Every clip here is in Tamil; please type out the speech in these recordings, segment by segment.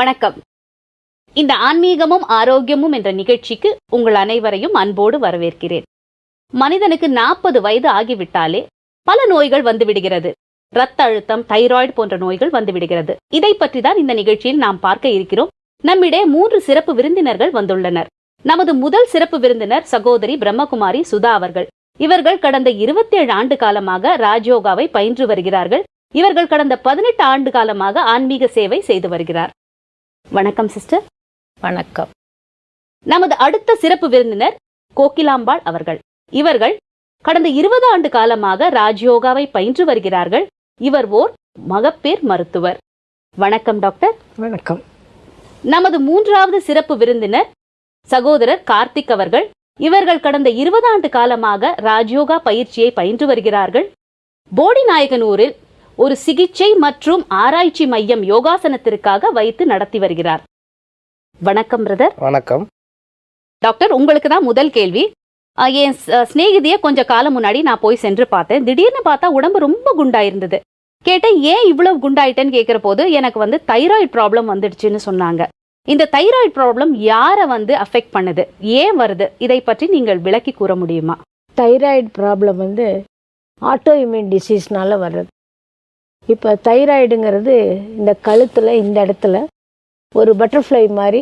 வணக்கம். இந்த ஆன்மீகமும் ஆரோக்கியமும் என்ற நிகழ்ச்சிக்கு உங்கள் அனைவரையும் அன்போடு வரவேற்கிறேன். மனிதனுக்கு நாற்பது வயது ஆகிவிட்டாலே பல நோய்கள் வந்துவிடுகிறது. இரத்த அழுத்தம் தைராய்டு போன்ற நோய்கள் வந்துவிடுகிறது. இதை பற்றி தான் இந்த நிகழ்ச்சியில் நாம் பார்க்க இருக்கிறோம். நம்மிடையே மூன்று சிறப்பு விருந்தினர்கள் வந்துள்ளனர். நமது முதல் சிறப்பு விருந்தினர் சகோதரி பிரம்மகுமாரி சுதா அவர்கள். இவர்கள் கடந்த 27 ஆண்டு காலமாக ராஜயோகாவை பயின்று வருகிறார்கள். இவர்கள் கடந்த பதினெட்டு ஆண்டு காலமாக ஆன்மீக சேவை செய்து வருகிறார். வணக்கம் சிஸ்டர் வணக்கம். நமது அடுத்த சிறப்பு விருந்தினர் கோகிலாம்பாள் அவர்கள். இவர்கள் கடந்த இருபது ஆண்டு காலமாக ராஜயோகாவை பயின்று வருகிறார்கள். இவர் ஓர் மகப்பேர் மருத்துவர். வணக்கம் டாக்டர். வணக்கம். நமது மூன்றாவது சிறப்பு விருந்தினர் சகோதரர் கார்த்திக் அவர்கள். இவர்கள் கடந்த இருபது ஆண்டு காலமாக ராஜயோகா பயிற்சியை பயின்று வருகிறார்கள். போடிநாயகனூரில் ஒரு சிகிச்சை மற்றும் ஆராய்ச்சி மையம் யோகாசனத்திற்காக வைத்து நடத்தி வருகிறார். வணக்கம் பிரதர் வணக்கம். டாக்டர் உங்களுக்கு தான் முதல் கேள்வி. என் ஸ்- சிநேகிதிய கொஞ்ச காலம் முன்னாடி நான் போய் சென்று பார்த்தேன். திடீர்னு பார்த்தா உடம்பு ரொம்ப குண்டாயிருந்தது. கேட்டேன் ஏன் இவ்வளவு குண்டாயிட்டேன்னு கேட்குற போது எனக்கு வந்து தைராய்டு ப்ராப்ளம் வந்துடுச்சுன்னு சொன்னாங்க. இந்த தைராய்டு ப்ராப்ளம் யாரை வந்து அஃபெக்ட் பண்ணுது? ஏன் வருது? இதை பற்றி நீங்கள் விளக்கி கூற முடியுமா? தைராய்டு ப்ராப்ளம் வந்து ஆட்டோ இம்யூன் டிசீஸ்னால வர்றது. இப்போ தைராய்டுங்கிறது இந்த கழுத்தில் இந்த இடத்துல ஒரு பட்டர்ஃப்ளை மாதிரி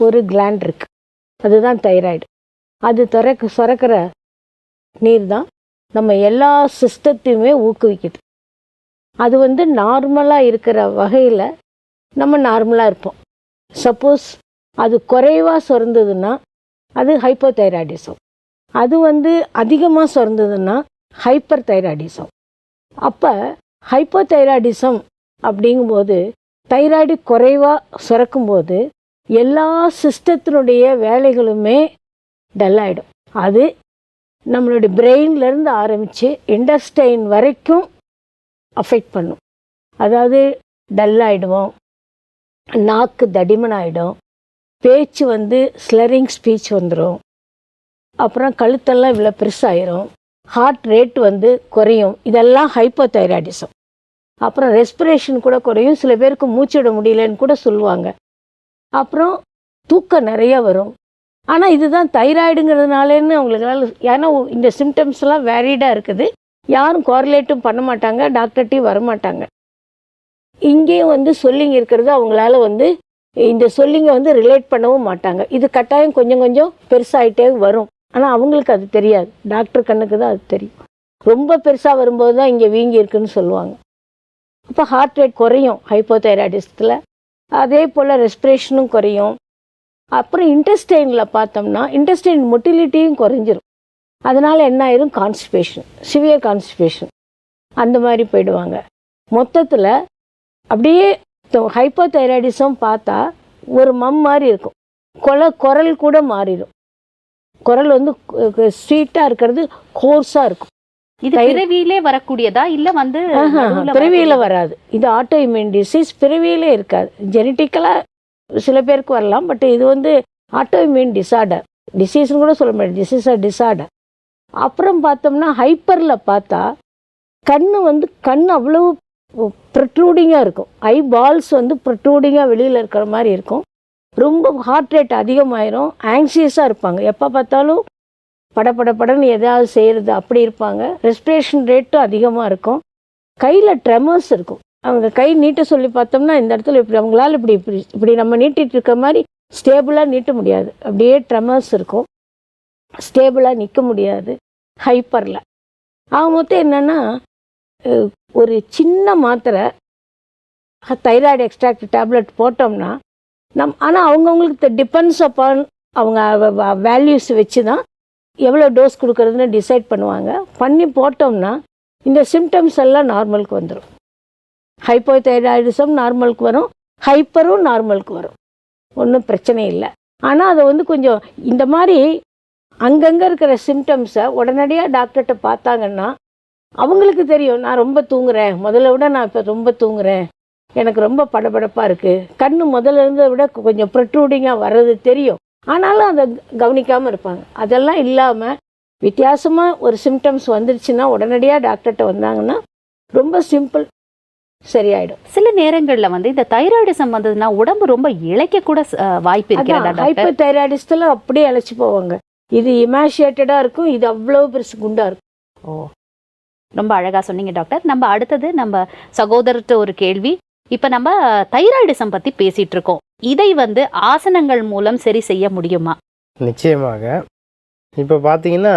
ஒரு கிளாண்ட் இருக்கு. அதுதான் தைராய்டு. அது திறக்க சுரக்கிற நீர் தான் நம்ம எல்லா சிஸ்டத்தையுமே ஊக்குவிக்குது. அது வந்து நார்மலாக இருக்கிற வகையில் நம்ம நார்மலாக இருப்போம். சப்போஸ் அது குறைவாக சுரந்ததுன்னா அது ஹைப்போதைராய்டிசம் அது வந்து அதிகமாக சுரந்ததுன்னா ஹைப்பர் தைராய்டிசம் அப்போ ஹைப்போதைராய்டிசம் அப்படிங்கும்போது தைராய்டு குறைவாக சுரக்கும்போது எல்லா சிஸ்டத்தினுடைய வேலைகளுமே டல் ஆகிடும் அது நம்மளுடைய பிரெயின்லேருந்து ஆரம்பித்து இண்டஸ்டைன் வரைக்கும் அஃபெக்ட் பண்ணும். அதாவது டல் ஆகிடுவோம் நாக்கு தடிமன் ஆகிடும் பேச்சு வந்து ஸ்லரிங் ஸ்பீச் வந்துடும் அப்புறம் கழுத்தெல்லாம் இவ்வளோ பெருசாயிரும் ஹார்ட் ரேட் வந்து குறையும். இதெல்லாம் ஹைப்போதைராய்டிசம் அப்புறம் ரெஸ்பிரேஷன் கூட குறையும். சில பேருக்கு மூச்சு விட முடியலன்னு கூட சொல்லுவாங்க. அப்புறம் தூக்கம் நிறைய வரும். ஆனால் இதுதான் தைராய்டுங்கிறதுனாலேன்னு அவங்களுக்கால ஏன்னா இந்த சிம்டம்ஸ் எல்லாம் வேரிடாக இருக்குது. யாரும் கோரிலேட்டும் பண்ண மாட்டாங்க. டாக்டர்ட்டையும் வர மாட்டாங்க. இங்கேயும் வந்து சொல்லிங் இருக்கிறது அவங்களால வந்து இந்த சொல்லிங்க வந்து ரிலேட் பண்ணவும் மாட்டாங்க. இது கட்டாயம் கொஞ்சம் கொஞ்சம் பெருசாயிட்டே வரும். ஆனால் அவங்களுக்கு அது தெரியாது. டாக்டர் கண்ணுக்கு தான் அது தெரியும். ரொம்ப பெருசாக வரும்போது தான் இங்கே வீங்கி இருக்குன்னு சொல்லுவாங்க. அப்போ ஹார்ட் ரேட் குறையும் ஹைப்போதைராய்டிசத்தில் அதே போல் ரெஸ்பிரேஷனும் குறையும். அப்புறம் இன்டெஸ்டைனில் பார்த்தோம்னா இன்டெஸ்டைன் மொட்டிலிட்டியும் குறைஞ்சிரும். அதனால் என்ன ஆயிரும்? கான்ஸ்டிபேஷன் சிவியர் கான்ஸ்டிபேஷன் அந்த மாதிரி போயிடுவாங்க. மொத்தத்தில் அப்படியே ஹைப்போதைராய்டிசம் பார்த்தா ஒரு மம் மாதிரி இருக்கும். கொல குரல் கூட மாறிடும் குரல் வந்து ஸ்வீட்டாக இருக்கிறது கோர்ஸாக இருக்கும். இது பிறவியிலே வரக்கூடியதா? இல்ல வந்து பிறவியில்? வராது. இது ஆட்டோ இம்யூன் டிசீஸ் பிறவியிலே இருக்காது. ஜெனட்டிக்கலாக சில பேருக்கு வரலாம் பட் இது வந்து ஆட்டோ இம்யூன் டிசார்டர் டிசீஸ்னு கூட சொல்ல முடியாது. டிசீஸ் ஆர் டிசார்டர் அப்புறம் பார்த்தோம்னா ஹைப்பரில் பார்த்தா கண்ணு வந்து கண் அவ்வளவு ப்ரொட்ரூடிங்காக இருக்கும். ஐ பால்ஸ் வந்து ப்ரொட்ரூடிங்காக வெளியில் இருக்கிற மாதிரி இருக்கும். ரொம்ப ஹார்ட் ரேட் அதிகமாயிரும். ஆங்ஷியஸாக இருப்பாங்க. எப்போ பார்த்தாலும் படபடபடன்னு எதாவது செய்கிறது அப்படி இருப்பாங்க. ரெஸ்பிரேஷன் ரேட்டும் அதிகமாக இருக்கும். கையில் ட்ரெமர்ஸ் இருக்கும். அவங்க கை நீட்ட சொல்லி பார்த்தோம்னா இந்த இடத்துல இப்படி அவங்களால இப்படி இப்படி இப்படி நம்ம நீட்டிட்டு இருக்க மாதிரி ஸ்டேபிளாக நீட்ட முடியாது. அப்படியே ட்ரெமர்ஸ் இருக்கும். ஸ்டேபிளாக நிற்க முடியாது. ஹைப்பரில் ஆக மொத்தம் என்னென்னா ஒரு சின்ன மாத்திரை தைராய்டு எக்ஸ்ட்ராக்ட் டேப்லெட் போட்டோம்னா நம் ஆனால் அவங்கவுங்களுக்கு டிபெண்ட்ஸ் அப்பான் அவங்க வேல்யூஸ் வச்சு தான் எவ்வளோ டோஸ் கொடுக்குறதுன்னு டிசைட் பண்ணுவாங்க. பண்ணி போட்டோம்னா இந்த சிம்டம்ஸ் எல்லாம் நார்மலுக்கு வந்துடும் ஹைப்போதைராய்டிசம் நார்மலுக்கு வரும். ஹைப்பரும் நார்மலுக்கு வரும். ஒன்றும் பிரச்சனை இல்லை. ஆனால் அதை வந்து கொஞ்சம் இந்த மாதிரி அங்கங்கே இருக்கிற சிம்டம்ஸை உடனடியாக டாக்டர்கிட்ட பார்த்தாங்கன்னா அவங்களுக்கு தெரியும் நான் ரொம்ப தூங்குறேன். முதல்ல விட நான் இப்போ ரொம்ப தூங்குறேன். எனக்கு ரொம்ப படபடப்பாக இருக்குது கண் முதல்ல இருந்ததை விட கொஞ்சம் ப்ரொட்ரூடிங்காக வர்றது தெரியும். ஆனாலும் அதை கவனிக்காமல் இருப்பாங்க. அதெல்லாம் இல்லாமல் வித்தியாசமாக ஒரு சிம்டம்ஸ் வந்துருச்சுன்னா உடனடியாக டாக்டர்கிட்ட வந்தாங்கன்னா ரொம்ப சிம்பிள் சரியாயிடும். சில நேரங்கள்ல வந்து இந்த தைராய்டிசம் வந்ததுன்னா உடம்பு ரொம்ப இழைக்க கூட அஹ், வாய்ப்பு இருக்கிறதா ஹைப்பர் தைராய்டிஸ்டில் அப்படியே அழைச்சி போவாங்க. இது இமாஷியேட்டடாக இருக்கும் இது அவ்வளோ பெருசு குண்டா இருக்கும். ஓ ரொம்ப அழகா சொன்னீங்க டாக்டர் நம்ம அடுத்தது நம்ம சகோதரர்கிட்ட ஒரு கேள்வி. இப்போ நம்ம தைராய்டிசம் பத்தி பேசிட்டு இருக்கோம் இதை வந்து ஆசனங்கள் மூலம் சரி செய்ய முடியுமா? நிச்சயமாக. இப்போ பார்த்தீங்கன்னா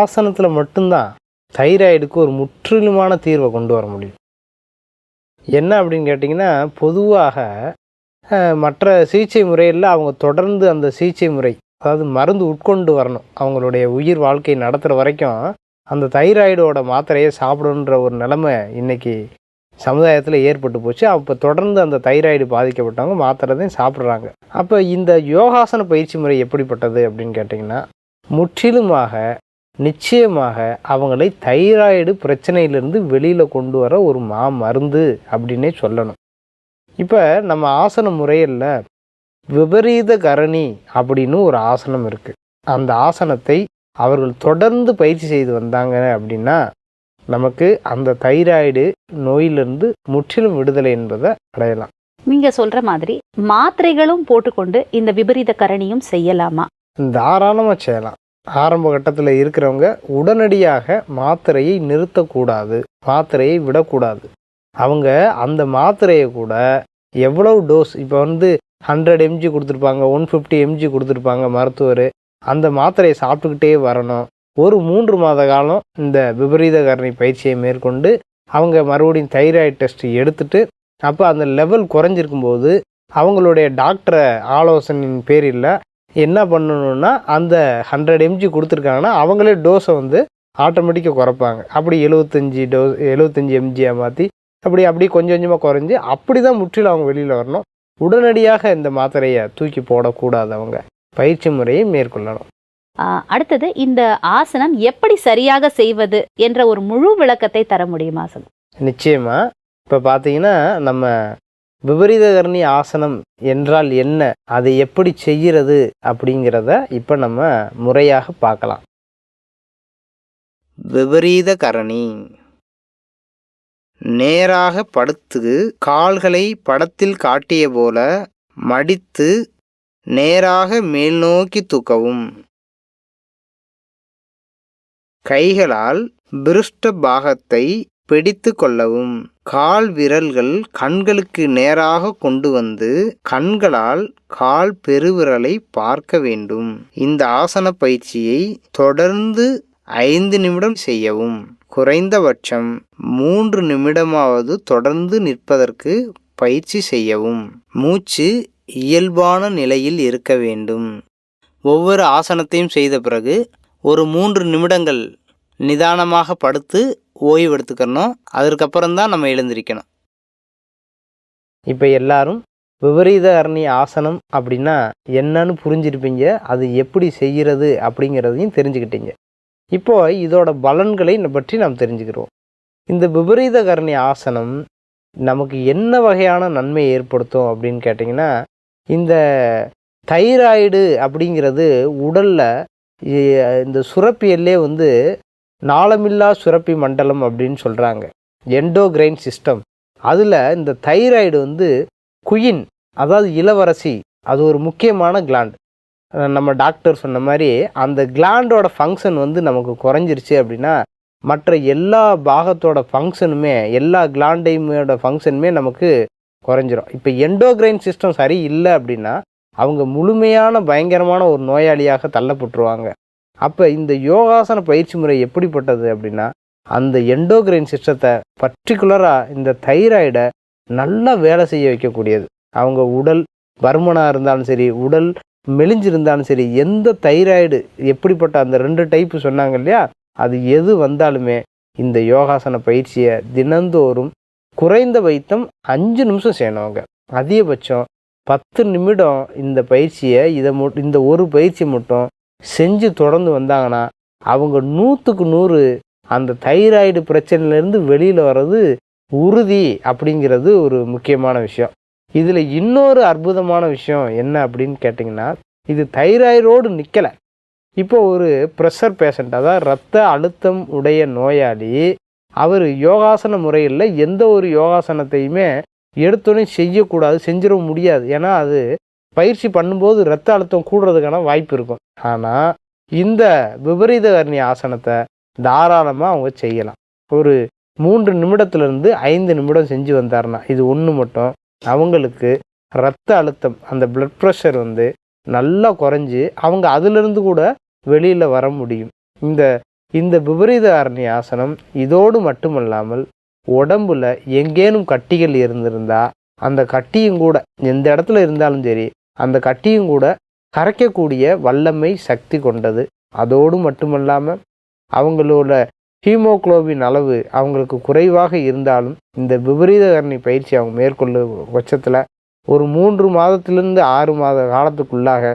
ஆசனத்தில் மட்டும்தான் தைராய்டுக்கு ஒரு முற்றிலுமான தீர்வை கொண்டு வர முடியும். என்ன அப்படின்னு கேட்டிங்கன்னா பொதுவாக மற்ற சிகிச்சை முறையில் அவங்க தொடர்ந்து அந்த சிகிச்சை முறை அதாவது மருந்து உட்கொண்டு வரணும். அவங்களுடைய உயிர் வாழ்க்கை நடத்துகிற வரைக்கும் அந்த தைராய்டோட மாத்திரையை சாப்பிடணுன்ற ஒரு நிலைமை இன்னைக்கு சமுதாயத்தில் ஏற்பட்டு போச்சு. அப்போ தொடர்ந்து அந்த தைராய்டு பாதிக்கப்பட்டவங்க மாத்திரதையும் சாப்பிட்றாங்க. அப்போ இந்த யோகாசன பயிற்சி முறை எப்படிப்பட்டது அப்படின்னு கேட்டிங்கன்னா முற்றிலுமாக நிச்சயமாக அவங்களை தைராய்டு பிரச்சனையிலிருந்து வெளியில் கொண்டு வர ஒரு மா மருந்து அப்படின்னே சொல்லணும். இப்போ நம்ம ஆசன முறையில் விபரீத கரணி அப்படின்னு ஒரு ஆசனம் இருக்குது அந்த ஆசனத்தை அவர்கள் தொடர்ந்து பயிற்சி செய்து வந்தாங்க அப்படின்னா நமக்கு அந்த தைராய்டு நோயிலிருந்து முற்றிலும் விடுதலை என்பதை அடையலாம். நீங்க சொல்ற மாதிரி மாத்திரைகளும் போட்டுக்கொண்டு இந்த விபரீத கரணியும் செய்யலாமா? தாராளமாக செய்யலாம். ஆரம்ப கட்டத்தில் இருக்கிறவங்க உடனடியாக மாத்திரையை நிறுத்தக்கூடாது மாத்திரையை விடக்கூடாது. அவங்க அந்த மாத்திரையை கூட எவ்வளவு டோஸ் இப்போ வந்து ஹண்ட்ரட் எம்ஜி கொடுத்துருப்பாங்க ஒன் ஃபிஃப்டி எம்ஜி கொடுத்துருப்பாங்க மருத்துவர் அந்த மாத்திரையை சாப்பிட்டுக்கிட்டே வரணும். ஒரு மூன்று மாத காலம் இந்த விபரீத கரணி பயிற்சியை மேற்கொண்டு அவங்க மறுபடியும் தைராய்டு டெஸ்ட் எடுத்துட்டு அப்போ அந்த லெவல் குறைஞ்சிருக்கும் போது அவங்களுடைய டாக்டரை ஆலோசனையின் பேரில் என்ன பண்ணணும்னா அந்த ஹண்ட்ரட் எம்ஜி கொடுத்துருக்காங்கன்னா அவங்களே டோஸை வந்து ஆட்டோமேட்டிக்காக குறைப்பாங்க. அப்படி எழுபத்தஞ்சி டோஸ் எழுபத்தஞ்சி எம்ஜியாக மாற்றி அப்படி அப்படி கொஞ்சம் கொஞ்சமாக குறைஞ்சி அப்படி தான் முற்றிலும் அவங்க வெளியில் வரணும். உடனடியாக இந்த மாத்திரையை தூக்கி போடக்கூடாது அவங்க. பயிற்சி முறையை மேற்கொள்ளணும். அடுத்தது இந்த ஆசனம் எப்படி சரியாக செய்வது என்ற ஒரு முழு விளக்கத்தை தர முடியுமா சார் நிச்சயமாக இப்போ பார்த்தீங்கன்னா நம்ம விபரீதகரணி ஆசனம் என்றால் என்ன அதை எப்படி செய்கிறது அப்படிங்கிறத இப்போ நம்ம முறையாக பார்க்கலாம். விபரீத கரணி நேராக படுத்து கால்களை படத்தில் காட்டிய போல மடித்து நேராக மேல்நோக்கி தூக்கவும். கைகளால் பிருஷ்ட பாகத்தை பிடித்து கொள்ளவும். கால் விரல்கள் கண்களுக்கு நேராக கொண்டு வந்து கண்களால் கால் பெருவிரலை பார்க்க வேண்டும். இந்த ஆசன பயிற்சியை தொடர்ந்து ஐந்து நிமிடம் செய்யவும். குறைந்தபட்சம் மூன்று நிமிடமாவது தொடர்ந்து நிற்பதற்கு பயிற்சி செய்யவும். மூச்சு இயல்பான நிலையில் இருக்க வேண்டும். ஒவ்வொரு ஆசனத்தையும் செய்த பிறகு ஒரு மூன்று நிமிடங்கள் நிதானமாக படுத்து ஓய்வு எடுத்துக்கணும். அதற்கப்புறம் தான் நம்ம எழுந்திருக்கணும். இப்போ எல்லாரும் விபரீத அரணி ஆசனம் அப்படின்னா என்னன்னு புரிஞ்சிருப்பீங்க. அது எப்படி செய்கிறது அப்படிங்கிறதையும் தெரிஞ்சுக்கிட்டீங்க. இப்போ இதோட பலன்களை பற்றி நாம் தெரிஞ்சுக்கிறோம். இந்த விபரீத கரணி ஆசனம் நமக்கு என்ன வகையான நன்மை ஏற்படுத்தும் அப்படின்னு கேட்டிங்கன்னா இந்த தைராய்டு அப்படிங்கிறது உடலில் இந்த சுரப்பியல்லே வந்து நாளமில்லா சுரப்பி மண்டலம் அப்படின்னு சொல்கிறாங்க எண்டோகிரைன் சிஸ்டம். அதில் இந்த தைராய்டு வந்து குயின் அதாவது இளவரசி அது ஒரு முக்கியமான கிளாண்ட் நம்ம டாக்டர் சொன்ன மாதிரி அந்த கிளாண்டோட ஃபங்க்ஷன் வந்து நமக்கு குறைஞ்சிருச்சு அப்படின்னா மற்ற எல்லா பாகத்தோட ஃபங்க்ஷனுமே எல்லா கிளாண்டைமோட ஃபங்க்ஷனுமே நமக்கு குறைஞ்சிரும். இப்போ எண்டோகிரைன் சிஸ்டம் சரி இல்லை அப்படின்னா அவங்க முழுமையான பயங்கரமான ஒரு நோயாளியாக தள்ளப்பட்டுருவாங்க. அப்போ இந்த யோகாசன பயிற்சி முறை எப்படிப்பட்டது அப்படின்னா அந்த எண்டோகிரைன் சிஸ்டத்தை பர்டிகுலராக இந்த தைராய்டை நல்லா வேலை செய்ய வைக்கக்கூடியது. அவங்க உடல் பருமனாக இருந்தாலும் சரி உடல் மெலிஞ்சிருந்தாலும் சரி எந்த தைராய்டு எப்படிப்பட்ட அந்த ரெண்டு டைப்பு சொன்னாங்க இல்லையா அது எது வந்தாலுமே இந்த யோகாசன பயிற்சியை தினந்தோறும் குறைந்த வைத்தம் அஞ்சு நிமிஷம் செய்யணும் அவங்க. அதிகபட்சம் பத்து நிமிடம் இந்த பயிற்சியை இதை மு இந்த ஒரு பயிற்சி மட்டும் செஞ்சு தொடர்ந்து வந்தாங்கன்னா அவங்க நூற்றுக்கு நூறு அந்த தைராய்டு பிரச்சனையிலேருந்து வெளியில் வர்றது உறுதி அப்படிங்கிறது ஒரு முக்கியமான விஷயம். இதில் இன்னொரு அற்புதமான விஷயம் என்ன அப்படின்னு கேட்டிங்கன்னா இது தைராய்டோடு நிற்கலை இப்போ ஒரு ப்ரெஷர் பேஷண்ட் அதாவது ரத்த அழுத்தம் உடைய நோயாளி அவர் யோகாசன முறையில் எந்த ஒரு யோகாசனத்தையுமே எடுத்தோடனே செய்யக்கூடாது செஞ்சிட முடியாது. ஏன்னா அது பயிற்சி பண்ணும்போது ரத்த அழுத்தம் கூடுறதுக்கான வாய்ப்பு இருக்கும். ஆனால் இந்த விபரீத கர்ணி ஆசனத்தை தாராளமாக அவங்க செய்யலாம். ஒரு மூன்று நிமிடத்துலேருந்து ஐந்து நிமிடம் செஞ்சு வந்தாருன்னா இது ஒன்று மட்டும் அவங்களுக்கு ரத்த அழுத்தம் அந்த பிளட் ப்ரெஷர் வந்து நல்லா குறைஞ்சி அவங்க அதிலிருந்து கூட வெளியில் வர முடியும். இந்த இந்த விபரீத அரணி ஆசனம் இதோடு மட்டுமல்லாமல் உடம்புல எங்கேனும் கட்டிகள் இருந்திருந்தா அந்த கட்டியும் கூட எந்த இடத்துல இருந்தாலும் சரி அந்த கட்டியும் கூட கரைக்கக்கூடிய வல்லமை சக்தி கொண்டது. அதோடு மட்டுமல்லாமல் அவங்களோட ஹீமோகுளோபின் அளவு அவங்களுக்கு குறைவாக இருந்தாலும் இந்த விபரீதகரணி பயிற்சி அவங்க மேற்கொள்ளும் பட்சத்தில் ஒரு மூன்று மாதத்திலிருந்து ஆறு மாத காலத்துக்குள்ளாக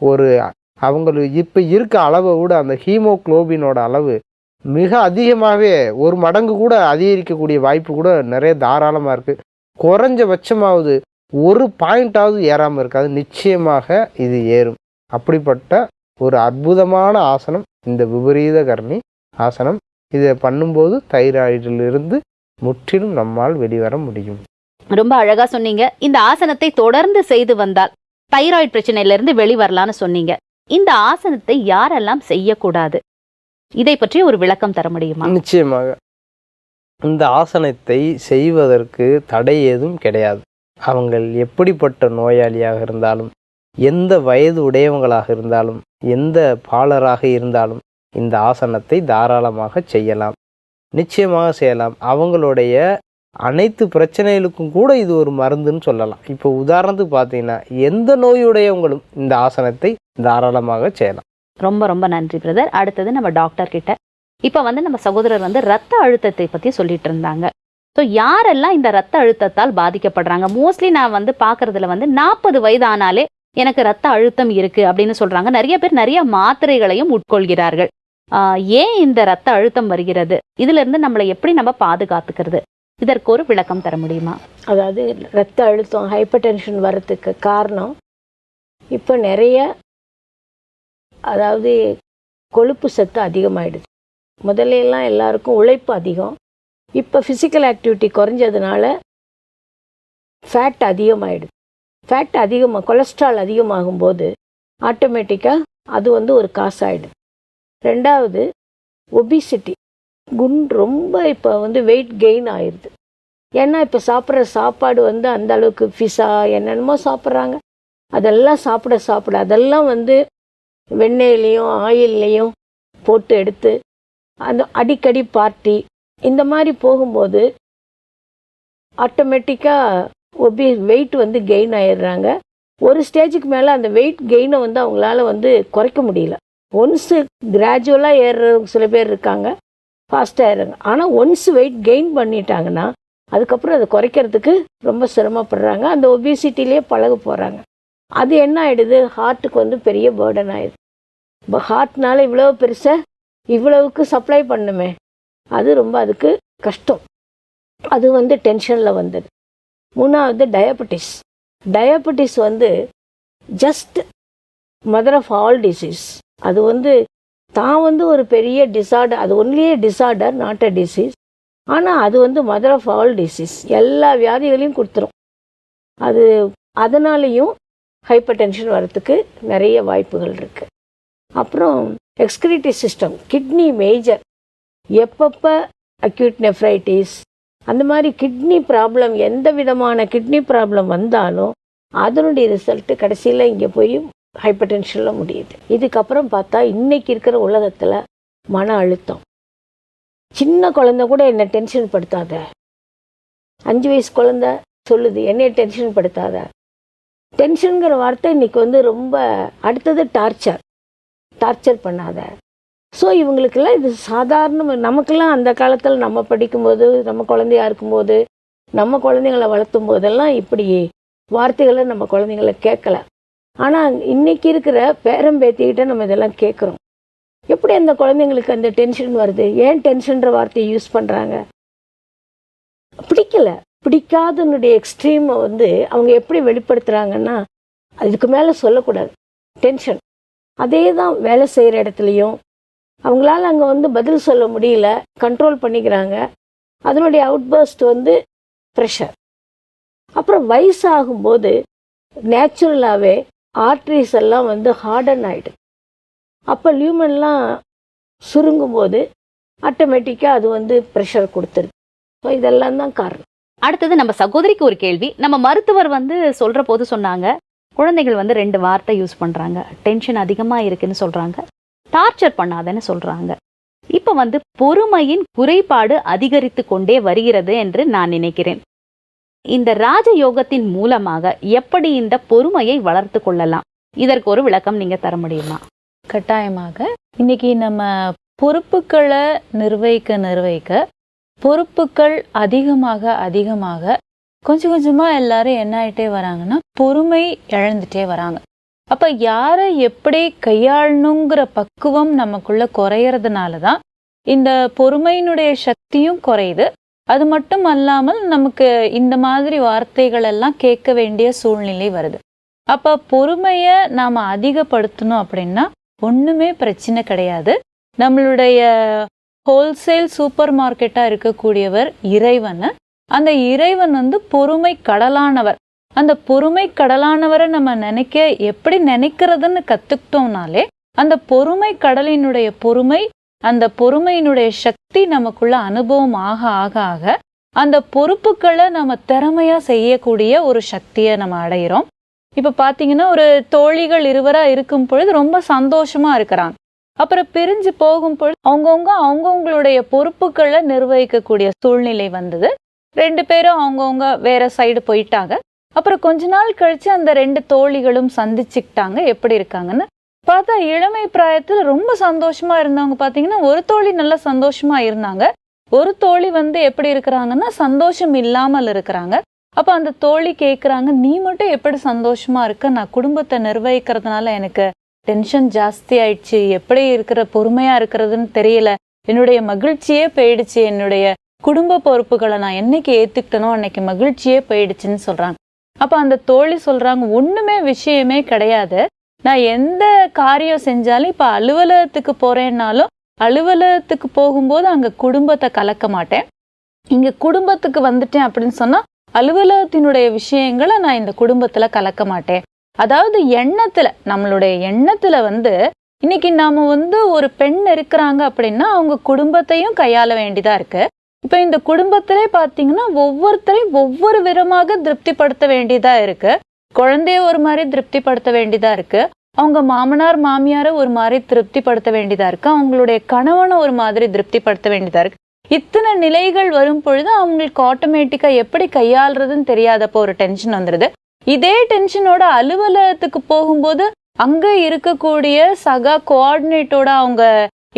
ஒரு அவங்களுக்கு இப்போ இருக்க அளவை விட அந்த ஹீமோகுளோபினோட அளவு மிக அதிகமாகவே ஒரு மடங்கு கூட அதிகரிக்கக்கூடிய வாய்ப்பு கூட நிறைய தாராளமாக இருக்குது குறைஞ்சபட்சமாவது ஒரு பாயிண்டாவது ஏறாமல் இருக்காது நிச்சயமாக இது ஏறும். அப்படிப்பட்ட ஒரு அற்புதமான ஆசனம் இந்த விபரீத கர்ணி ஆசனம். இதை பண்ணும்போது தைராய்டிலிருந்து முற்றிலும் நம்மால் வெளிவர முடியும். ரொம்ப அழகா சொன்னீங்க. இந்த ஆசனத்தை தொடர்ந்து செய்து வந்தால் தைராய்டு பிரச்சனையிலிருந்து வெளிவரலான்னு வெளிவரலாம்னு சொன்னீங்க. இந்த ஆசனத்தை யாரெல்லாம் செய்யக்கூடாது? இதை பற்றி ஒரு விளக்கம் தர முடியுமா? நிச்சயமாக. இந்த ஆசனத்தை செய்வதற்கு தடை ஏதும் கிடையாது. அவங்கள் எப்படிப்பட்ட நோயாளியாக இருந்தாலும் எந்த வயது உடையவங்களாக இருந்தாலும் எந்த பாலராக இருந்தாலும் இந்த ஆசனத்தை தாராளமாக செய்யலாம். நிச்சயமாக செய்யலாம். அவங்களுடைய அனைத்து பிரச்சனைகளுக்கும் கூட இது ஒரு மருந்துன்னு சொல்லலாம். இப்போ உதாரணத்துக்கு பார்த்தீங்கன்னா எந்த நோயுடையவங்களும் இந்த ஆசனத்தை தாராளமாக செய்யலாம். ரொம்ப ரொம்ப நன்றி பிரதர் அடுத்தது நம்ம டாக்டர் கிட்ட. இப்போ வந்து நம்ம சகோதரர் வந்து ரத்த அழுத்தத்தை பற்றி சொல்லிட்டு இருந்தாங்க. ஸோ யாரெல்லாம் இந்த ரத்த அழுத்தத்தால் பாதிக்கப்படுறாங்க? மோஸ்ட்லி நான் வந்து பார்க்குறதுல வந்து நாற்பது வயது ஆனாலே எனக்கு ரத்த அழுத்தம் இருக்குது அப்படின்னு சொல்கிறாங்க நிறைய பேர் நிறைய மாத்திரைகளையும் உட்கொள்கிறார்கள். ஏன் இந்த ரத்த அழுத்தம் வருகிறது? இதிலிருந்து நம்மளை எப்படி நம்ம பாதுகாத்துக்கிறது? இதற்கு ஒரு விளக்கம் தர முடியுமா? அதாவது ரத்த அழுத்தம் ஹைப்பர் டென்ஷன் வரத்துக்கு காரணம் இப்போ நிறைய அதாவது கொழுப்பு சத்து அதிகமாகிடுது முதல்ல எல்லாம் எல்லாருக்கும் உழைப்பு அதிகம். இப்போ ஃபிசிக்கல் ஆக்டிவிட்டி குறைஞ்சதுனால ஃபேட் அதிகமாகிடுது ஃபேட் அதிகமாக கொலஸ்ட்ரால் அதிகமாகும்போது ஆட்டோமேட்டிக்காக அது வந்து ஒரு காசாயிடுது ரெண்டாவது ஒபிசிட்டி குண் ரொம்ப இப்போ வந்து வெயிட் கெயின் ஆயிடுது ஏன்னா இப்போ சாப்பிட்ற சாப்பாடு வந்து அந்த அளவுக்கு பிஸா என்னென்னமோ சாப்பிட்றாங்க. அதெல்லாம் சாப்பிட சாப்பிட அதெல்லாம் வந்து வெண்ணெயிலையும் ஆயில்லையும் போட்டு எடுத்து அந்த அடிக்கடி பார்ட்டி. இந்த மாதிரி போகும்போது ஆட்டோமேட்டிக்காக ஒபி வெயிட் வந்து கெயின் ஆயிடுறாங்க. ஒரு ஸ்டேஜுக்கு மேலே அந்த வெயிட் கெயினை வந்து அவங்களால வந்து குறைக்க முடியல. ஒன்ஸு கிராஜுவலாக ஏறுறவங்க சில பேர் இருக்காங்க. ஃபாஸ்ட்டாக ஏறுறாங்க. ஆனால் ஒன்ஸ் வெயிட் கெயின் பண்ணிட்டாங்கன்னா அதுக்கப்புறம் அதை குறைக்கிறதுக்கு ரொம்ப சிரமப்படுறாங்க. அந்த ஒபிசிட்டிலே பழக போகிறாங்க அது என்ன ஆயிடுது? ஹார்ட்டுக்கு வந்து பெரிய பேர்டன் ஆயிடுது. இப்போ ஹார்ட்னால இவ்வளோ பெருசாக இவ்வளவுக்கு சப்ளை பண்ணுமே. அது ரொம்ப அதுக்கு கஷ்டம். அது வந்து டென்ஷனில் வந்தது. மூணாவது டயபெட்டிஸ் டயபெட்டிஸ் வந்து just mother of all disease அது வந்து தான் வந்து ஒரு பெரிய டிசார்டர் அது ஒன்லியே டிசார்டர் நாட் அ டிசீஸ் ஆனால் அது வந்து மதர் ஆஃப் ஆல் டிசீஸ் எல்லா வியாதிகளையும் கொடுத்துரும். அது அதனாலேயும் ஹைப்பர் டென்ஷன் வரத்துக்கு நிறைய வாய்ப்புகள் இருக்குது அப்புறம் எக்ஸ்கிரிட்டி சிஸ்டம் கிட்னி மேஜர் எப்பப்போ அக்யூட் நெஃப்ரைட்டிஸ் அந்த மாதிரி கிட்னி ப்ராப்ளம் எந்த விதமான கிட்னி ப்ராப்ளம் வந்தாலும் அதனுடைய ரிசல்ட்டு கடைசியில் இங்கே போய் ஹைப்பர் டென்ஷனில் முடியுது. இதுக்கப்புறம் பார்த்தா இன்றைக்கி இருக்கிற உலகத்தில் மன அழுத்தம். சின்ன குழந்த கூட என்னை டென்ஷன் படுத்தாத. அஞ்சு வயசு குழந்த சொல்லுது என்னைய டென்ஷன் படுத்தாத. டென்ஷனுங்கிற வார்த்தை இன்னைக்கு வந்து ரொம்ப அடுத்தது டார்ச்சர் டார்ச்சர் பண்ணாத. ஸோ இவங்களுக்கெல்லாம் இது சாதாரண நமக்கெல்லாம் அந்த காலத்தில் நம்ம படிக்கும்போது நம்ம குழந்தையா இருக்கும்போது நம்ம குழந்தைங்களை வளர்த்தும் போதெல்லாம் இப்படி வார்த்தைகளை நம்ம குழந்தைங்கள கேட்கல. ஆனால் இன்னைக்கு இருக்கிற பேரம்பேத்திக்கிட்ட நம்ம இதெல்லாம் கேட்குறோம். எப்படி அந்த குழந்தைங்களுக்கு அந்த டென்ஷன் வருது? ஏன் டென்ஷன்ற வார்த்தையை யூஸ் பண்ணுறாங்க பிடிக்கல. பிடிக்காதனுடைய எக்ஸ்ட்ரீமை வந்து அவங்க எப்படி வெளிப்படுத்துகிறாங்கன்னா அதுக்கு மேலே சொல்லக்கூடாது. டென்ஷன் அதே தான் வேலை செய்கிற இடத்துலையும். அவங்களால அங்கே வந்து பதில் சொல்ல முடியல கண்ட்ரோல் பண்ணிக்கிறாங்க. அதனுடைய அவுட்பர்ஸ்ட் வந்து ப்ரெஷர் அப்புறம் வயசாகும்போது நேச்சுரலாகவே ஆர்ட்ரிஸ் எல்லாம் வந்து ஹார்டன் ஆகிடுது அப்போ லியூமன்லாம் சுருங்கும்போது ஆட்டோமேட்டிக்காக அது வந்து ப்ரெஷர் கொடுத்துருது. ஸோ இதெல்லாம் தான் காரணம். அடுத்தது நம்ம சகோதரிக்கு ஒரு கேள்வி. நம்ம மருத்துவர் வந்து சொல்ற போது சொன்னாங்க குழந்தைகள் வந்து ரெண்டு வார்த்தை யூஸ் பண்றாங்க. டென்ஷன் அதிகமா இருக்குன்னு சொல்றாங்க. டார்ச்சர் பண்ணாதன்னு சொல்றாங்க. இப்ப வந்து பொறுமையின் குறைபாடு அதிகரித்து கொண்டே வருகிறது என்று நான் நினைக்கிறேன். இந்த ராஜயோகத்தின் மூலமாக எப்படி இந்த பொறுமையை வளர்த்து கொள்ளலாம்? இதற்கு ஒரு விளக்கம் நீங்க தர முடியுமா? கட்டாயமாக. இன்னைக்கு நம்ம பொறுப்புகளை நிர்வகிக்க நிர்வகிக்க பொறுப்புகள் அதிகமாக அதிகமாக கொஞ்சம் கொஞ்சமாக எல்லாரும் என்ன ஆயிட்டே வராங்கன்னா பொறுமை இழந்துட்டே வராங்க. அப்போ யாரை எப்படி கையாளணுங்கிற பக்குவம் நமக்குள்ள குறையிறதுனால தான் இந்த பொறுமையினுடைய சக்தியும் குறையுது. அது மட்டும் அல்லாமல் நமக்கு இந்த மாதிரி வார்த்தைகள் எல்லாம் கேட்க வேண்டிய சூழ்நிலை வருது. அப்போ பொறுமையை நாம் அதிகப்படுத்தணும் அப்படின்னா ஒன்றுமே பிரச்சனை கிடையாது. நம்மளுடைய ஹோல்சேல் சூப்பர் மார்க்கெட்டாக இருக்கக்கூடியவர் இறைவன். அந்த இறைவன் வந்து பொறுமை கடலானவர். அந்த பொறுமை கடலானவரை நம்ம நினைக்க எப்படி நினைக்கிறதுன்னு கற்றுக்கிட்டோம்னாலே அந்த பொறுமை கடலினுடைய பொறுமை அந்த பொறுமையினுடைய சக்தி நமக்குள்ள அனுபவம் ஆக ஆக ஆக அந்த பொறுப்புகளை நம்ம திறமையாக செய்யக்கூடிய ஒரு சக்தியை நம்ம அடையிறோம். இப்போ பார்த்தீங்கன்னா ஒரு தோழிகள் இருவராக இருக்கும் பொழுது ரொம்ப சந்தோஷமாக இருக்கிறாங்க. அப்புறம் பிரிஞ்சு போகும் பொழுது அவங்கவுங்க அவங்கவுங்களுடைய பொறுப்புகளை நிர்வகிக்கக்கூடிய சூழ்நிலை வந்தது. ரெண்டு பேரும் அவங்கவுங்க வேற சைடு போயிட்டாங்க. அப்புறம் கொஞ்ச நாள் கழிச்சு அந்த ரெண்டு தோழிகளும் சந்திச்சுக்கிட்டாங்க. எப்படி இருக்காங்கன்னு பார்த்தா இளமை பிராயத்தில் ரொம்ப சந்தோஷமா இருந்தவங்க பார்த்தீங்கன்னா ஒரு தோழி நல்லா சந்தோஷமா இருந்தாங்க. ஒரு தோழி வந்து எப்படி இருக்கிறாங்கன்னா சந்தோஷம் இல்லாமல் இருக்கிறாங்க. அப்போ அந்த தோழி கேட்குறாங்க நீ மட்டும் எப்படி சந்தோஷமா இருக்க? நான் குடும்பத்தை நிர்வகிக்கிறதுனால எனக்கு டென்ஷன் ஜாஸ்தி ஆயிடுச்சு எப்படி இருக்கிற பொறுமையா இருக்கிறதுன்னு தெரியல. என்னுடைய மகிழ்ச்சியே போயிடுச்சு. என்னுடைய குடும்ப பொறுப்புகளை நான் என்னைக்கு ஏத்துக்கிட்டனோ அன்னைக்கு மகிழ்ச்சியே போயிடுச்சுன்னு சொல்றாங்க. அப்ப அந்த தோழி சொல்றாங்க ஒண்ணுமே விஷயமே கிடையாது. நான் எந்த காரியம் செஞ்சாலும் இப்ப அலுவலகத்துக்கு போறேன்னாலும் அலுவலகத்துக்கு போகும்போது அங்க குடும்பத்தை கலக்க மாட்டேன். இங்க குடும்பத்துக்கு வந்துட்டேன் அப்படின்னு சொன்னா அலுவலகத்தினுடைய விஷயங்களை நான் இந்த குடும்பத்துல கலக்க மாட்டேன். அதாவது எண்ணத்துல நம்மளுடைய எண்ணத்துல வந்து இன்னைக்கு நாம வந்து ஒரு பெண் இருக்கிறாங்க அப்படின்னா அவங்க குடும்பத்தையும் கையாள வேண்டியதா இருக்கு. இப்ப இந்த குடும்பத்திலே பாத்தீங்கன்னா ஒவ்வொருத்தரையும் ஒவ்வொரு விதமாக திருப்திப்படுத்த வேண்டியதா இருக்கு. குழந்தைய ஒரு மாதிரி திருப்திப்படுத்த வேண்டியதா இருக்கு. அவங்க மாமனார் மாமியாரை ஒரு மாதிரி திருப்திப்படுத்த வேண்டியதா இருக்கு. அவங்களுடைய கணவனை ஒரு மாதிரி திருப்திப்படுத்த வேண்டியதா இருக்கு. இத்தனை நிலைகள் வரும் பொழுது அவங்களுக்கு ஆட்டோமேட்டிக்கா எப்படி கையாளுறதுன்னு தெரியாதப்போ ஒரு டென்ஷன் வந்துடுது இதே டென்ஷனோட அலுவலகத்துக்கு போகும்போது அங்கே இருக்கக்கூடிய சக கோஆர்டினேட்டோட அவங்க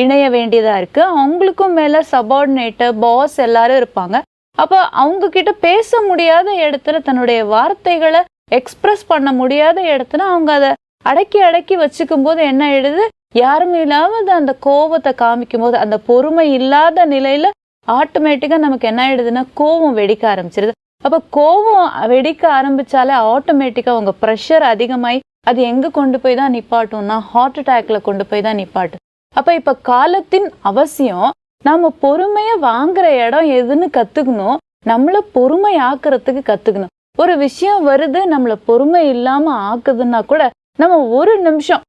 இணைய வேண்டியதா இருக்கு. அவங்களுக்கும் மேல சபார்டினேட்டர் பாஸ் எல்லாரும் இருப்பாங்க. அப்போ அவங்க கிட்ட பேச முடியாத இடத்துல தன்னுடைய வார்த்தைகளை எக்ஸ்பிரஸ் பண்ண முடியாத இடத்துல அவங்க அதை அடக்கி அடக்கி வச்சுக்கும் போது என்ன ஆயிடுது? யாருமே இல்லாமல் அந்த கோபத்தை காமிக்கும் போது அந்த பொறுமை இல்லாத நிலையில ஆட்டோமேட்டிக்கா நமக்கு என்ன ஆயிடுதுன்னா கோபம் வெடிக்க ஆரம்பிச்சிருது. அப்போ கோபம் வெடிக்க ஆரம்பிச்சாலே ஆட்டோமேட்டிக்காக உங்கள் ப்ரெஷர் அதிகமாகி அது எங்கே கொண்டு போய் தான் நிப்பாட்டும்னா ஹார்ட் அட்டாக்ல கொண்டு போய் தான் நிப்பாட்டும் அப்போ இப்போ காலத்தின் அவசியம் நம்ம பொறுமையை வாங்குற இடம் எதுன்னு கற்றுக்கணும் நம்மளை பொறுமை ஆக்குறதுக்கு கற்றுக்கணும் ஒரு விஷயம் வருது நம்மளை பொறுமை இல்லாமல் ஆக்குதுன்னா கூட நம்ம ஒரு நிமிஷம்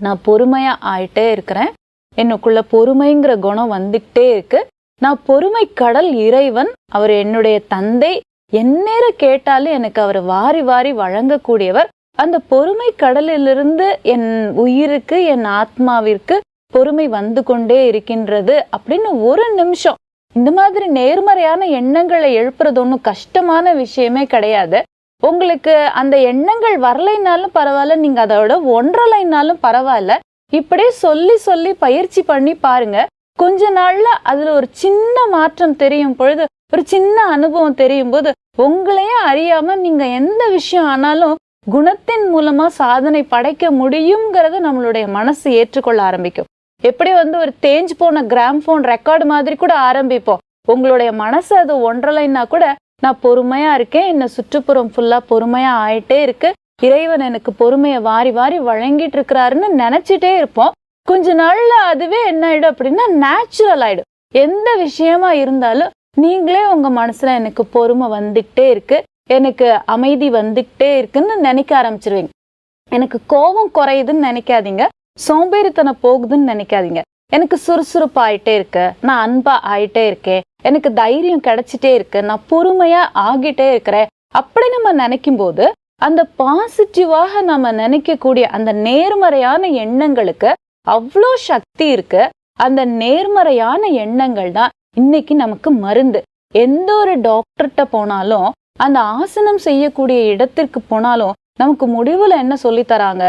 நான் பொறுமையா ஆயிட்டே இருக்கிறேன். எனக்குள்ள பொறுமைங்கிற குணம் வந்துக்கிட்டே இருக்கு. நான் பொறுமை கடல் இறைவன் அவர் என்னுடைய தந்தை எந்நேரம் கேட்டாலும் எனக்கு அவர் வாரி வாரி வழங்கக்கூடியவர். அந்த பொறுமை கடலிலிருந்து என் உயிருக்கு என் ஆத்மாவிற்கு பொறுமை வந்து கொண்டே இருக்கின்றது அப்படின்னு ஒரு நிமிஷம். இந்த மாதிரி நேர்மறையான எண்ணங்களை எழுப்புறது ஒன்றும் கஷ்டமான விஷயமே கிடையாது. உங்களுக்கு அந்த எண்ணங்கள் வரலைனாலும் பரவாயில்ல நீங்க அதோட ஒன்றலைனாலும் பரவாயில்ல. இப்படியே சொல்லி சொல்லி பயிற்சி பண்ணி பாருங்க. கொஞ்ச நாள்ல அதுல ஒரு சின்ன மாற்றம் தெரியும் பொழுது ஒரு சின்ன அனுபவம் தெரியும் போது உங்களையே அறியாம நீங்க எந்த விஷயம் ஆனாலும் குணத்தின் மூலமா சாதனை படைக்க முடியுங்கிறத நம்மளுடைய மனசு ஏற்றுக்கொள்ள ஆரம்பிக்கும். எப்படி வந்து ஒரு தேஞ்சு போன கிராம்ஃபோன் ரெக்கார்டு மாதிரி கூட ஆரம்பிப்போம். உங்களுடைய மனசு அது ஒன்றலைன்னா கூட நான் பொறுமையா இருக்கேன் என்ன சுற்றுப்புறம் ஃபுல்லா பொறுமையா ஆயிட்டே இருக்கு. இறைவன் எனக்கு பொறுமையை வாரி வாரி வழங்கிட்டு இருக்கிறாருன்னு நினைச்சிட்டே இருப்போம். கொஞ்ச நாள்ல அதுவே என்ன ஆயிடும் அப்படின்னா நேச்சுரல் ஆயிடும். எந்த விஷயமா இருந்தாலும் நீங்களே உங்க மனசுல எனக்கு பொறுமை வந்துகிட்டே இருக்கு. எனக்கு அமைதி வந்துகிட்டே இருக்குன்னு நினைக்க ஆரம்பிச்சிருவீங்க. எனக்கு கோபம் குறையுதுன்னு நினைக்காதீங்க. சோம்பேறித்தனம் போகுதுன்னு நினைக்காதீங்க. எனக்கு சுறுசுறுப்பு ஆயிட்டே இருக்கு. நான் அன்பா ஆயிட்டே இருக்கேன். எனக்கு தைரியம் கிடைச்சிட்டே இருக்கு. நான் பொறுமையா ஆகிட்டே இருக்கிறேன். அப்படி நம்ம நினைக்கும் போது அந்த பாசிட்டிவாக நம்ம நினைக்கக்கூடிய அந்த நேர்மறையான எண்ணங்களுக்கு அவ்வளோ சக்தி இருக்கு. அந்த நேர்மறையான எண்ணங்கள் தான் இன்னைக்கு நமக்கு மருந்து. எந்த ஒரு டாக்டர்கிட்ட போனாலும் அந்த ஆசனம் செய்யக்கூடிய இடத்திற்கு போனாலும் நமக்கு முடிவுல என்ன சொல்லி தராங்க?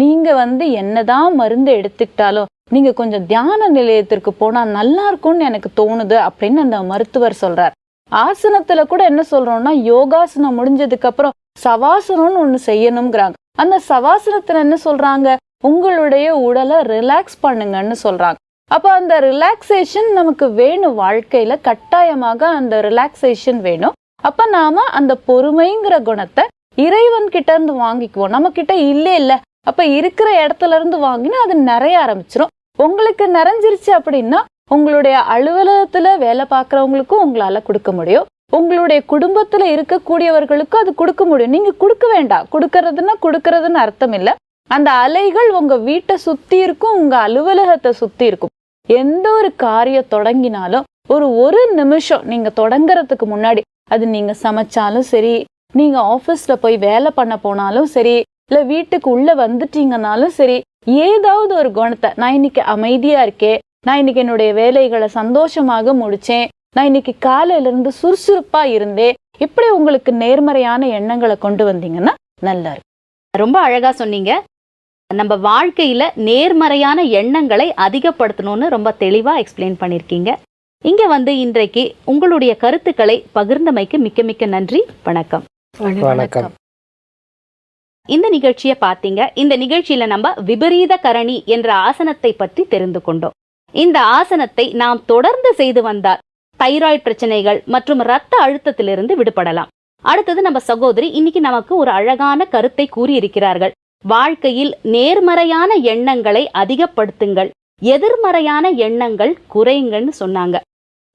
நீங்க வந்து என்னதான் மருந்து எடுத்துக்கிட்டாலும் நீங்க கொஞ்சம் தியான நிலையத்திற்கு போனா நல்லா இருக்கும்னு எனக்கு தோணுது அப்படின்னு அந்த மருத்துவர் சொல்றார். ஆசனத்துல கூட என்ன சொல்றோம்னா யோகாசனம் முடிஞ்சதுக்கு அப்புறம் சவாசனம்னு ஒண்ணு செய்யணுங்கிறாங்க அந்த சவாசனத்துல என்ன சொல்றாங்க? உங்களுடைய உடலை ரிலாக்ஸ் பண்ணுங்கன்னு சொல்றாங்க. அப்போ அந்த ரிலாக்ஸேஷன் நமக்கு வேணும் வாழ்க்கையில. கட்டாயமாக அந்த ரிலாக்ஸேஷன் வேணும். அப்ப நாம அந்த பொறுமைங்கிற குணத்தை இறைவன் கிட்ட இருந்து வாங்கிக்குவோம். நம்ம கிட்ட இல்ல இல்ல. அப்ப இருக்கிற இடத்துல இருந்து வாங்கினா அது நிறைய ஆரம்பிச்சிரும். உங்களுக்கு நிறைஞ்சிருச்சு அப்படின்னா உங்களுடைய அலுவலகத்துல வேலை பார்க்கறவங்களுக்கும் உங்களால கொடுக்க முடியும். உங்களுடைய குடும்பத்துல இருக்கக்கூடியவர்களுக்கும் அது கொடுக்க முடியும். நீங்க கொடுக்க வேண்டாம். கொடுக்கறதுன்னா கொடுக்கறதுன்னு அர்த்தம் இல்ல. அந்த அலைகள் உங்க வீட்டை சுத்தி இருக்கும் உங்க அலுவலகத்தை சுத்தி இருக்கும். எந்த ஒரு காரியம் தொடங்கினாலும் ஒரு ஒரு நிமிஷம் நீங்க தொடங்குறதுக்கு முன்னாடி அது நீங்க சமைச்சாலும் சரி நீங்க ஆபீஸ்ல போய் வேலை பண்ண போனாலும் சரி இல்ல வீட்டுக்கு உள்ள வந்துட்டீங்கனாலும் சரி ஏதாவது ஒரு குணத்தை நான் இன்னைக்கு அமைதியா இருக்கேன் நான் இன்னைக்கு என்னுடைய வேலைகளை சந்தோஷமாக முடிச்சேன் நான் இன்னைக்கு காலையில இருந்து சுறுசுறுப்பா இருந்தேன் இப்படி உங்களுக்கு நேர்மறையான எண்ணங்களை கொண்டு வந்தீங்கன்னா நல்லா இருக்கும். ரொம்ப அழகா சொன்னீங்க. நம்ம வாழ்க்கையில நேர்மறையான எண்ணங்களை அதிகப்படுத்தணும்னு ரொம்ப தெளிவா எக்ஸ்பிளைன் பண்ணிருக்கீங்க. இங்க வந்து இன்றைக்கு உங்களுடைய கருத்துக்களை பகிர்ந்தமைக்கு மிக்க மிக்க நன்றி. வணக்கம். வணக்கம். இந்த நிகழ்ச்சியை பார்த்தீங்க. இந்த நிகழ்ச்சியில நம்ம விபரீத கரணி என்ற ஆசனத்தை பற்றி தெரிந்து கொண்டோம். இந்த ஆசனத்தை நாம் தொடர்ந்து செய்து வந்தால் தைராய்டு பிரச்சனைகள் மற்றும் இரத்த அழுத்தத்திலிருந்து விடுபடலாம். அடுத்தது நம்ம சகோதரி இன்னைக்கு நமக்கு ஒரு அழகான கருத்தை கூறியிருக்கிறார்கள். வாழ்க்கையில் நேர்மறையான எண்ணங்களை அதிகப்படுத்துங்கள். எதிர்மறையான எண்ணங்கள் குறையுங்கன்னு சொன்னாங்க.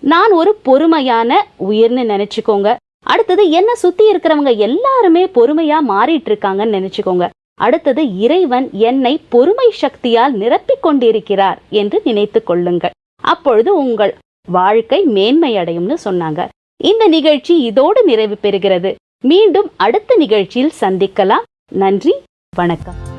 நான் ஒரு பொறுமையான உயிர்னு நினைச்சுக்கோங்க. அடுத்தது என்ன சுத்தி இருக்கிறவங்க எல்லாருமே பொறுமையா மாறிட்டு இருக்காங்கன்னு நினைச்சுக்கோங்க. அடுத்தது இறைவன் என்னை பொறுமை சக்தியால் நிரப்பிக் கொண்டிருக்கிறார் என்று நினைத்து கொள்ளுங்கள். அப்பொழுது உங்கள் வாழ்க்கை மேன்மையடையும்னு சொன்னாங்க. இந்த நிகழ்ச்சி இதோடு நிறைவு பெறுகிறது. மீண்டும் அடுத்த நிகழ்ச்சியில் சந்திக்கலாம். நன்றி. வணக்கம்.